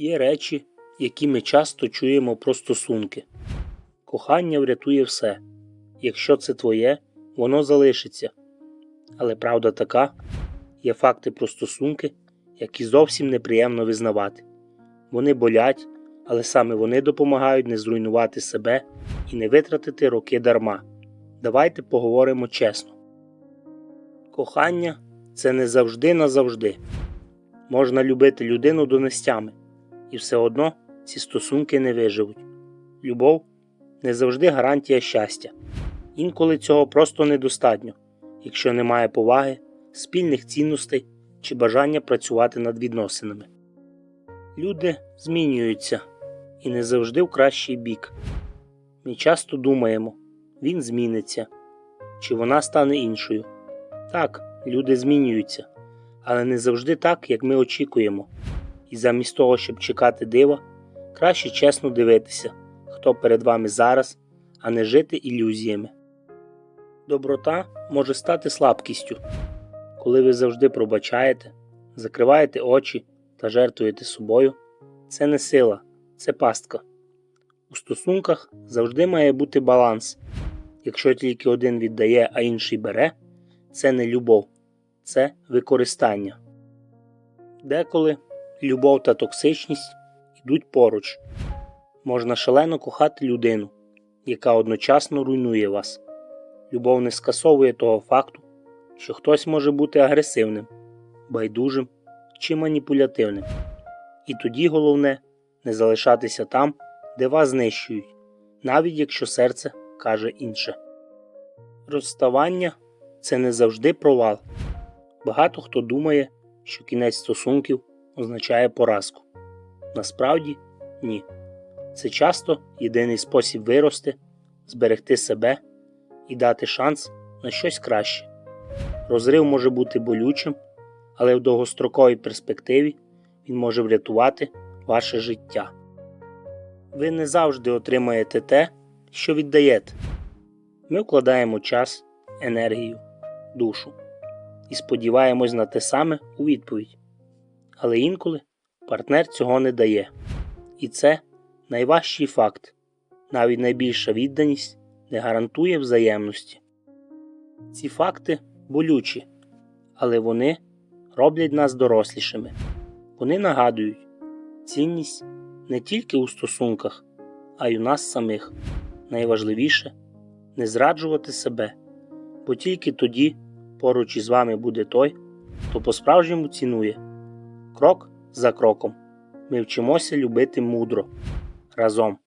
Є речі, які ми часто чуємо про стосунки. Кохання врятує все. Якщо це твоє, воно залишиться. Але правда така, є факти про стосунки, які зовсім неприємно визнавати. Вони болять, але саме вони допомагають не зруйнувати себе і не витратити роки дарма. Давайте поговоримо чесно. Кохання це не завжди назавжди. Можна любити людину донестями, і все одно ці стосунки не виживуть. Любов не завжди гарантія щастя. Інколи цього просто недостатньо, якщо немає поваги, спільних цінностей чи бажання працювати над відносинами. Люди змінюються і не завжди в кращий бік. Ми часто думаємо, він зміниться, чи вона стане іншою. Так, люди змінюються, але не завжди так, як ми очікуємо. І замість того, щоб чекати дива, краще чесно дивитися, хто перед вами зараз, а не жити ілюзіями. Доброта може стати слабкістю, коли ви завжди пробачаєте, закриваєте очі та жертвуєте собою. Це не сила, це пастка. У стосунках завжди має бути баланс. Якщо тільки один віддає, а інший бере, це не любов, це використання. Деколи любов та токсичність йдуть поруч. Можна шалено кохати людину, яка одночасно руйнує вас. Любов не скасовує того факту, що хтось може бути агресивним, байдужим чи маніпулятивним. І тоді головне не залишатися там, де вас знищують, навіть якщо серце каже інше. Розставання це не завжди провал. Багато хто думає, що кінець стосунків означає поразку. Насправді ні. Це часто єдиний спосіб вирости, зберегти себе і дати шанс на щось краще. Розрив може бути болючим, але в довгостроковій перспективі він може врятувати ваше життя. Ви не завжди отримаєте те, що віддаєте. Ми вкладаємо час, енергію, душу і сподіваємось на те саме у відповідь. Але інколи партнер цього не дає. І це найважчий факт. Навіть найбільша відданість не гарантує взаємності. Ці факти болючі, але вони роблять нас дорослішими. Вони нагадують, цінність не тільки у стосунках, а й у нас самих. Найважливіше не зраджувати себе, бо тільки тоді поруч із вами буде той, хто по-справжньому цінує. Крок за кроком ми вчимося любити мудро разом.